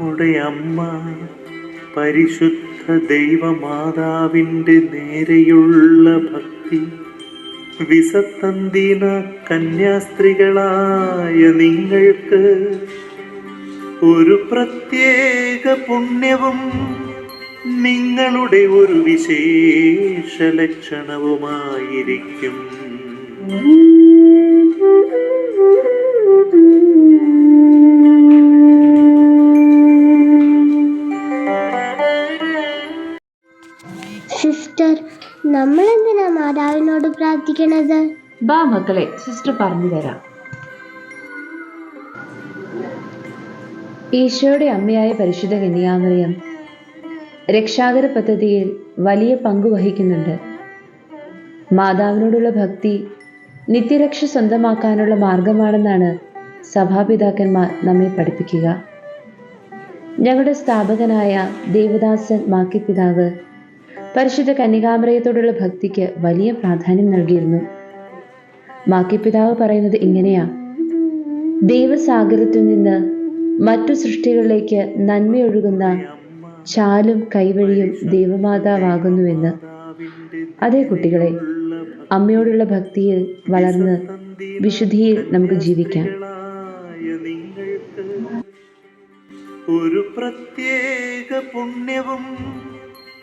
നമ്മുടെ അമ്മ പരിശുദ്ധ ദൈവമാതാവിന്റെ നേരെയുള്ള ഭക്തി വിസത്തന്തീന കന്യാസ്ത്രീകളായ നിങ്ങൾക്ക് ഒരു പ്രത്യേക പുണ്യവും നിങ്ങളുടെ ഒരു വിശേഷ ലക്ഷണവുമായിരിക്കും. സിസ്റ്റർ നമ്മൾ എന്തിനാ മാതാവിനോട് പ്രാർത്ഥിക്കണത്? ബാ മക്കളെ സിസ്റ്റർ പറഞ്ഞു തരാം. ഈശോയുടെ അമ്മയായ പരിശുദ്ധ കന്യാമറിയം രക്ഷാകര പദ്ധതിയിൽ വലിയ പങ്ക് വഹിക്കുന്നുണ്ട്. മാതാവിനോടുള്ള ഭക്തി നിത്യരക്ഷ സ്വന്തമാക്കാനുള്ള മാർഗമാണെന്നാണ് സഭാപിതാക്കന്മാർ നമ്മെ പഠിപ്പിക്കുക. ഞങ്ങളുടെ സ്ഥാപകനായ ദേവദാസൻ മാക്കി പിതാവ് പരിശുദ്ധ കന്യകാമറയത്തോടുള്ള ഭക്തിക്ക് വലിയ പ്രാധാന്യം നൽകിയിരുന്നു. മാക്കിപ്പിതാവ് പറയുന്നത് ഇങ്ങനെയാ. ദൈവസാഗരത്തിൽ നിന്ന് മറ്റു സൃഷ്ടികളിലേക്ക് നന്മയൊഴുകുന്ന ചാലും കൈവഴിയും ദൈവമാതാവാകുന്നുവെന്ന്. അതെ കുട്ടികളെ അമ്മയോടുള്ള ഭക്തിയിൽ വളർന്ന് വിശുദ്ധിയിൽ നമുക്ക് ജീവിക്കാം. ഒരു പ്രത്യേക പുണ്യവും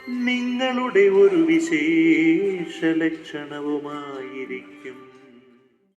നിങ്ങളുടെ ഒരു വിശേഷ ലക്ഷണവുമായിരിക്കും